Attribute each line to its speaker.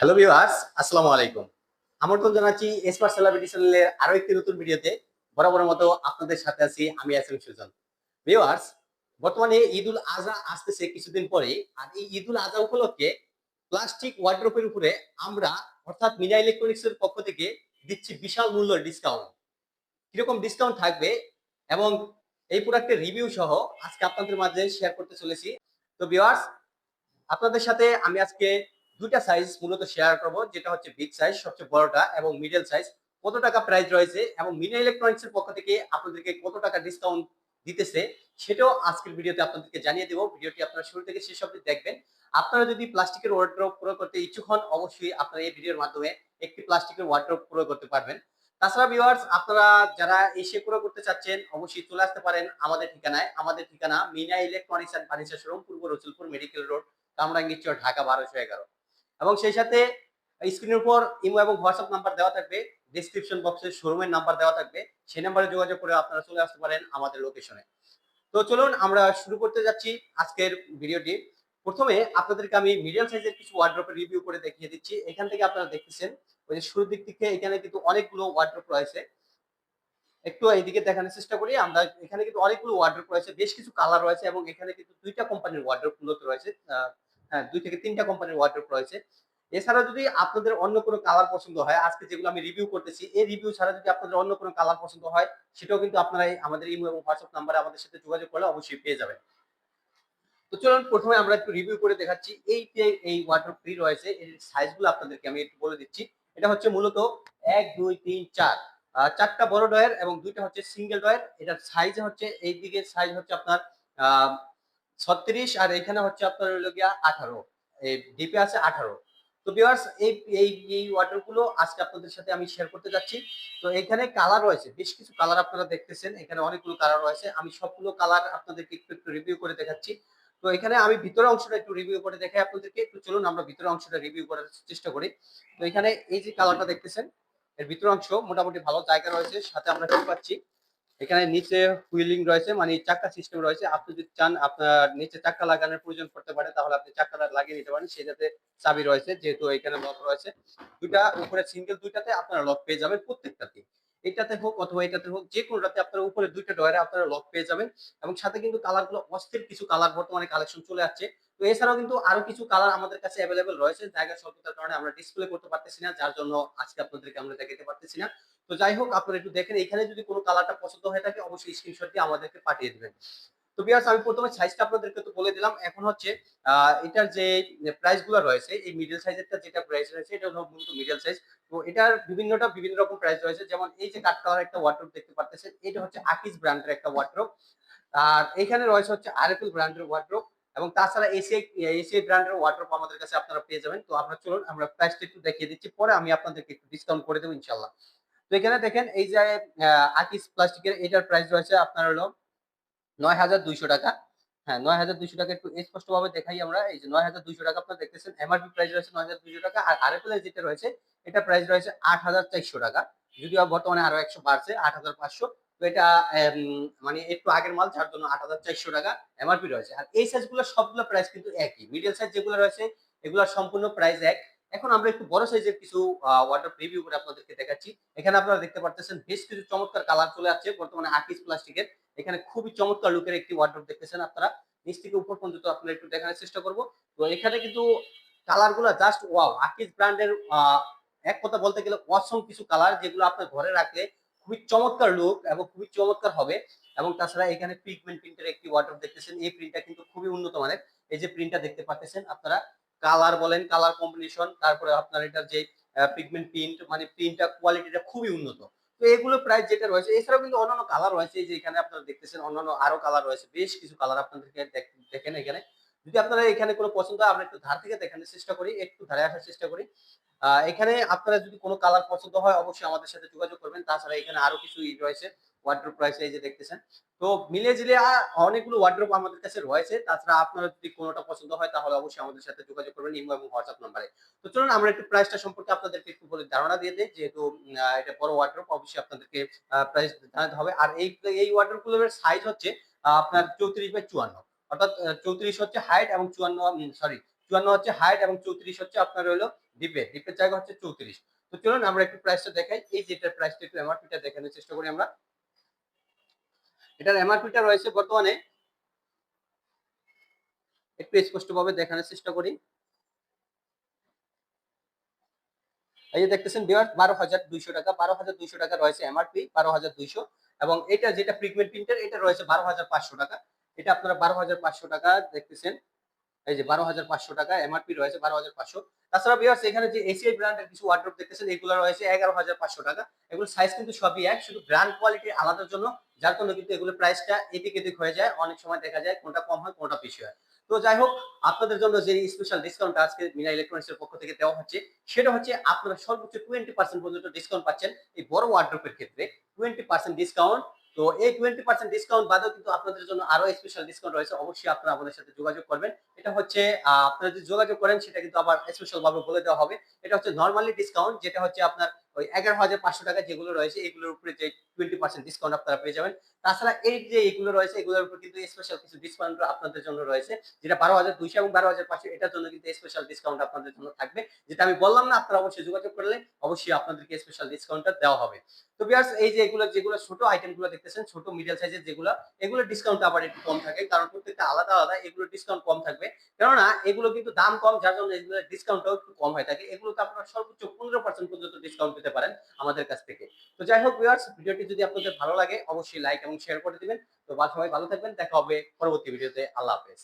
Speaker 1: Hello viewers আসসালামু আলাইকুম আমন্ত্রণ জানাচ্ছি এসপার সেলিব্রিটি চ্যানেলের আরও একটি নতুন ভিডিওতে। বরাবরের মতো আপনাদের সাথে আছি আমি আছি সুজন। ভিউয়ার্স বর্তমানে ঈদুল আজহা আসতেছে কিছুদিন পরে, আর এই ঈদুল আজহা উপলক্ষে প্লাস্টিক ওয়ার্ড্রোপের উপরে আমরা, অর্থাৎ মিনা ইলেকট্রনিক্সের পক্ষ থেকে দিচ্ছি বিশাল মূল্য ডিসকাউন্ট কীরকম ডিসকাউন্ট থাকবে এবং এই প্রোডাক্টের রিভিউ সহ আজকে আপনাদের মাঝে শেয়ার করতে চলেছি। তো ভিউয়ার্স আপনাদের সাথে আমি আজকে দুইটা সাইজ মূলত শেয়ার করব, যেটা হচ্ছে বিগ সাইজ সবচেয়ে বড়টা, এবং মিডল সাইজ কত টাকা প্রাইস রয়েছে এবং মিনা ইলেকট্রনিক্স এর পক্ষ থেকে আপনাদেরকে কত টাকা ডিসকাউন্ট দিতেছে, সেটাও আজকের ভিডিওতে আপনাদেরকে জানিয়ে দেবো। ভিডিওটি আপনারা শুরু থেকে শেষ অবধি দেখবেন। আপনারা যদি প্লাস্টিকের ওয়ার্ড্রোপ প্রয়োগ করতে ইচ্ছুক হন, অবশ্যই আপনারা এই ভিডিওর মাধ্যমে একটি প্লাস্টিকের ওয়ার্ড্রোপ প্রয়োগ করতে পারবেন। তাছাড়া ভিউয়ার্স আপনারা যারা এসে প্রয়োগ করতে চাচ্ছেন, অবশ্যই চলে আসতে পারেন আমাদের ঠিকানায়। আমাদের ঠিকানা Meena electronics and furniture showroom Purba Rasulpur medical road Kamrangi Char, Dhaka বারোশো এগারো। এবং সেই সাথে স্ক্রিনের উপর ইমো এবং হোয়াটসঅ্যাপ নাম্বার দেওয়া থাকবে। ডিসক্রিপশন বক্সে শোরুমের নাম্বার দেওয়া থাকবে। সেই নাম্বারে যোগাযোগ করে আপনারা চলে আসতে পারেন আমাদের লোকেশনে তো চলুন আমরা শুরু করতে যাচ্ছি আজকের ভিডিওটি প্রথমে আপনাদেরকে আমি মিডিয়াম সাইজের কিছু ওয়ার্ড্রপের রিভিউ করে দেখিয়ে দিচ্ছি। এখান থেকে আপনারা দেখতেছেন, ওই যে শুরুর দিক থেকে এখানে কিন্তু অনেকগুলো ওয়ার্ড্রপ রয়েছে। একটু এইদিকে দেখানোর চেষ্টা করি। আমরা এখানে কিন্তু অনেকগুলো ওয়ার্ড্রপ রয়েছে, বেশ কিছু কালার রয়েছে এবং এখানে কিন্তু দুইটা কোম্পানির ওয়ার্ড্রপ মূলত রয়েছে। হ্যাঁ দুই থেকে তিনটা কোম্পানির ওয়ার্ড্রপ রয়েছে। এছাড়া যদি আপনাদের অন্য কোনো কালার পছন্দ হয়, আজকে যেগুলো আমি রিভিউ করতেছি, এই রিভিউ ছাড়া যদি আপনাদের অন্য কোনো কালার পছন্দ হয়, সেটাও কিন্তু আপনারা আমাদের ইমো এবং হোয়াটসঅ্যাপ নাম্বারে আমাদের সাথে যোগাযোগ করলে অবশ্যই পেয়ে যাবেন। তো চলুন, প্রথমে আমরা একটু রিভিউ করে দেখাচ্ছি। এই এই ওয়াটার ফ্রি রয়েছে, এর সাইজগুলো আপনাদেরকে আমি একটু বলে দিচ্ছি। এটা হচ্ছে মূলত এক, দুই, তিন, চার। চারটা বড় ডয়ের এবং দুইটা হচ্ছে সিঙ্গেল ডয়ের এটার সাইজ হচ্ছে এই দিকের সাইজ হচ্ছে আপনার ছত্রিশ, আর এখানে হচ্ছে আপনার হলো গিয়া আঠারো। ডিপে আছে আঠারো। তো ভিউয়ার্স এই এই এই ওয়াটারগুলো আজকে আপনাদের সাথে আমি শেয়ার করতে যাচ্ছি। তো এখানে কালার রয়েছে, বেশ কিছু কালার আপনারা দেখতেছেন। এখানে অনেকগুলো কালার রয়েছে। আমি সবগুলো কালার আপনাদেরকে একটু একটু রিভিউ করে দেখাচ্ছি। তো এখানে আমি ভিতরের অংশটা একটু রিভিউ করে দেখাই আপনাদেরকে। একটু চলুন, আমরা ভিতরের অংশটা রিভিউ করার চেষ্টা করি। তো এখানে এই যে কালারটা দেখতেছেন, এর ভিতরের অংশ মোটামুটি ভালো জায়গা রয়েছে, সাথে আমরা কি পাচ্ছি। এখানে নিচে হুইলিং রয়েছে মানে চাক্কা সিস্টেম রয়েছে। আপনি যদি চান আপনার নিচে চাক্কা লাগানোর প্রয়োজন পড়তে পারে, তাহলে আপনি চাক্কাটা লাগিয়ে নিতে পারেন। সেই যাতে চাবি রয়েছে, যেহেতু এখানে লক রয়েছে। দুটা উপরে সিঙ্গেল দুইটাতে আপনারা লক পেয়ে যাবেন প্রত্যেকটাতে এটাতে হোক অথবা এটাতে হোক যে কোনোটাতে আপনারা উপরে দুইটা ডয়ারে আপনারা লক পেয়ে যাবেন এবং সাথে কিন্তু কালারগুলো অস্থির কিছু কালার বর্তমানে কালেকশন চলে আসছে। তো এছাড়াও কিন্তু আরও কিছু কালার আমাদের কাছে অ্যাভেলেবেল রয়েছে, জায়গা স্বল্পতার কারণে আমরা ডিসপ্লে করতে পারতেছি না, যার জন্য আজকে আপনাদেরকে আমরা দেখাতে পারতেছি না। তো যাই হোক, আপনারা একটু দেখেন, এখানে যদি কোনো কালারটা পছন্দ হয়ে থাকে, অবশ্যই স্ক্রিনশট দিয়ে আমাদেরকে পাঠিয়ে দিবেন। তো বিয়ার্স আমি প্রথমে সাইজটা আপনাদেরকে তো বলে দিলাম। এখন হচ্ছে এটার যে প্রাইসগুলো রয়েছে, এই মিডল সাইজেরটা যেটা প্রাইস রয়েছে, এটা হলো মূলত মিডল সাইজ তো এটার বিভিন্নটা বিভিন্ন রকম প্রাইস রয়েছে। যেমন এই যে কাঠ কালার একটা ওয়ার্ড্রোপ দেখতে পারতেছেন, এটা হচ্ছে আকিস ব্র্যান্ডের একটা ওয়ার্ড্রোপ আর এখানে রয়েছে হচ্ছে আরএফএল ব্র্যান্ডের ওয়ার্ড্রোপ এবং তাছাড়া এসিআই এসিআই ব্র্যান্ডের ওয়ার্ড্রোপ আমাদের কাছে আপনারা পেয়ে যাবেন। তো আপনারা চলুন, আমরা প্রাইসটা একটু দেখিয়ে দিচ্ছি। পরে আমি আপনাদেরকে একটু ডিসকাউন্ট করে দেবো ইনশাল্লাহ তো এখানে দেখেন, এই যে আকিস প্লাস্টিকের এটার প্রাইস রয়েছে আপনার হলো নয় হাজার দুইশো টাকা। হ্যাঁ নয় হাজার দুইশো টাকা একটু স্পষ্ট ভাবে দেখাই আমরা। এই যে নয় হাজার দুইশো টাকা দেখতেছেন, এমআরপি প্রাইস রয়েছে নয় হাজার দুইশো টাকা আর আরএফএল এর যেটা রয়েছে, এটা প্রাইস রয়েছে আট হাজার চারশো টাকা। যদিও বর্তমানে আরও একশো বাড়ছে, আট হাজার পাঁচশো। তো এটা মানে একটু আগের মাল জন্য আট হাজার চারশো টাকা এমআরপি রয়েছে। আর এই সবগুলো প্রাইস কিন্তু একই। মিডিয়াম সাইজ যেগুলো রয়েছে, এগুলোর সম্পূর্ণ প্রাইস এক। এখন আমরা একটু বড় সাইজের কিছু ওয়াটার রিভিউ করে আপনাদেরকে দেখাচ্ছি। এখানে আপনারা দেখতে পাচ্ছেন বেশ কিছু চমৎকার কালার চলে আসছে বর্তমানে আকিস প্লাস্টিকের এখানে খুবই চমৎকার লুকের একটি ওয়াটার দেখতেছেন আপনারা। নিচ থেকে উপর পর্যন্ত আপনারা একটু দেখানোর চেষ্টা করব। তো এখানে কিন্তু কালারগুলা জাস্ট ওয়াও আকিস ব্র্যান্ডের এক কথা বলতে গেলে অসম কিছু কালার যেগুলো আপনার ঘরে রাখলে খুবই চমৎকার লুক এবং খুবই চমৎকার হবে। এবং তাছাড়া এখানে পিগমেন্ট প্রিন্টের একটি ওয়াটার দেখতেছেন। এই প্রিন্টটা কিন্তু খুবই উন্নত মানের। এই যে প্রিন্টটা দেখতে পাচ্ছেন আপনারা কালার বলেন কালার কম্বিনেশন তারপরে আপনার এটার যে পিগমেন্ট প্রিন্ট মানে প্রিন্টটা কোয়ালিটিটা খুবই উন্নত। তো এগুলো প্রাইস যেটা রয়েছে, এছাড়াও কিন্তু অন্যান্য কালার রয়েছে যে এখানে আপনারা দেখতেছেন অন্যান্য আরও কালার রয়েছে, বেশ কিছু কালার আপনাদেরকে দেখ- দেখেন এখানে। যদি আপনারা এখানে কোনো পছন্দ হয়, আমরা একটু ধার থেকে দেখানোর চেষ্টা করি, একটু ধারে আসার চেষ্টা করি। এখানে আপনারা যদি কোনো কালার পছন্দ হয়, অবশ্যই আমাদের সাথে যোগাযোগ করবেন। তাছাড়া এখানে আরও কিছু ই রয়েছে ওয়ার্ড্রোপ রয়েছে, এই যে দেখতেছেন। তো মিলে জিলে অনেকগুলো ওয়ার্ড্রোপ আমাদের কাছে রয়েছে। তাছাড়া আপনারা যদি কোনোটা পছন্দ হয়, তাহলে অবশ্যই আমাদের সাথে যোগাযোগ করবেন ইমো এবং হোয়াটসঅ্যাপ নাম্বারে। তো চলুন, আমরা একটু প্রাইসটা সম্পর্কে আপনাদেরকে একটু বলে ধারণা দিয়ে দিই। যেহেতু এটা বড় ওয়ার্ড্রোপ অবশ্যই আপনাদেরকে প্রাইস জানাতে হবে। আর এই এই ওয়ার্ড্রোপগুলোর সাইজ হচ্ছে আপনার চৌত্রিশ বাই চুয়ান্ন। অর্থাৎ চৌত্রিশ হচ্ছে হাইট এবং চুয়ান্ন সরি চুয়ান্ন হচ্ছে হাইট এবং চৌত্রিশ হচ্ছে আপনার হলো ডিপে, ডিপের জায়গা হচ্ছে চৌত্রিশ। তো চলুন আমরা একটু প্রাইসটা দেখাই। এই যে এটার প্রাইসটা একটু এমআরপিটা দেখানোর চেষ্টা করি আমরা। এটার এমআরপিটা রয়েছে বর্তমানে একটু স্পষ্টভাবে দেখানোর চেষ্টা করি। এই যে দেখতেছেন বিয়ার বারো হাজার দুইশো টাকা, বারো হাজার দুইশো টাকা রয়েছে এমআরপি বারো হাজার দুইশো। এবং এটা যেটা প্রিগমেন্ট প্রিন্টার এটা রয়েছে বারো হাজার পাঁচশো টাকা। এটা আপনারা বারো হাজার পাঁচশো টাকা দেখতেছেন। এই যে বারো হাজার পাঁচশো টাকা এমআরপি রয়েছে বারো হাজার পাঁচশো। তাছাড়া বিয়ার্স এখানে যে এসিআই ব্র্যান্ডের কিছু ওয়ার্ড্রপ দেখতেছেন, এগুলো রয়েছে এগারো হাজার পাঁচশো টাকা। এগুলো সাইজ কিন্তু সবই এক, শুধু ব্র্যান্ড কোয়ালিটি আলাদার জন্য, যার জন্য কিন্তু এগুলো প্রাইসটা এদিক এদিক হয়ে যায়। অনেক সময় দেখা যায় কোনটা কম হয়, কোনটা বেশি হয়। তো যাই হোক, আপনাদের জন্য যে স্পেশাল ডিসকাউন্ট আজকে মিনা ইলেকট্রনিক্স এর পক্ষ থেকে দেওয়া হচ্ছে, সেটা হচ্ছে আপনারা সর্বোচ্চ টোয়েন্টি পার্সেন্ট পর্যন্ত ডিসকাউন্ট পাচ্ছেন এই বড় ওয়ার্ড্রপের ক্ষেত্রে। টোয়েন্টি পার্সেন্ট ডিসকাউন্ট তো এই টোয়েন্টি পার্সেন্ট ডিসকাউন্ট বাদেও কিন্তু আপনাদের জন্য আরও স্পেশাল ডিসকাউন্ট রয়েছে, অবশ্যই আপনারা আমাদের সাথে যোগাযোগ করবেন। এটা হচ্ছে আপনারা যদি যোগাযোগ করেন, সেটা কিন্তু আবার স্পেশাল ভাবে বলে দেওয়া হবে। এটা হচ্ছে নর্মালি ডিসকাউন্ট যেটা হচ্ছে আপনার ওই এগারো হাজার পাঁচশো টাকা যেগুলো রয়েছে, এগুলোর উপরে যে টোয়েন্টি পার্সেন্ট ডিসকাউন্ট আপনারা পেয়ে যাবেন। তাছাড়া এই যে এগুলো রয়েছে, এগুলোর উপর কিন্তু স্পেশাল কিছু ডিসকাউন্ট আপনাদের জন্য রয়েছে, যেটা বারো হাজার দুইশো এবং বারো হাজার পাঁচশো, এটার জন্য কিন্তু স্পেশাল ডিসকাউন্ট আপনাদের জন্য থাকবে। যেটা আমি বললাম না, আপনারা অবশ্যই যোগাযোগ করলে অবশ্যই আপনাদেরকে স্পেশাল ডিসকাউন্টটা দেওয়া হবে। তো বিয়ার্স এই যে এগুলো, যেগুলো ছোট আইটেমগুলো দেখতেছেন, ছোট মিডিয়াম সাইজের যেগুলো এগুলো ডিসকাউন্ট আবার একটু কম থাকে, কারণ প্রত্যেকটা আলাদা আলাদা এগুলো ডিসকাউন্ট কম থাকবে। কেননা এগুলো কিন্তু দাম কম, যার জন্য এগুলো ডিসকাউন্টটাও একটু কম হয়ে থাকে। এগুলোতে আপনারা সর্বোচ্চ পনেরো পার্সেন্ট পর্যন্ত ডিসকাউন্ট পেতে পারেন আমাদের কাছ থেকে। তো যাই হোক ভিউয়ার্স ভিডিওটি যদি আপনাদের ভালো লাগে, অবশ্যই লাইক এবং শেয়ার করে দিবেন। তো বা সবাই ভালো থাকবেন। দেখা হবে পরবর্তী ভিডিওতে। আল্লাহ হাফেজ।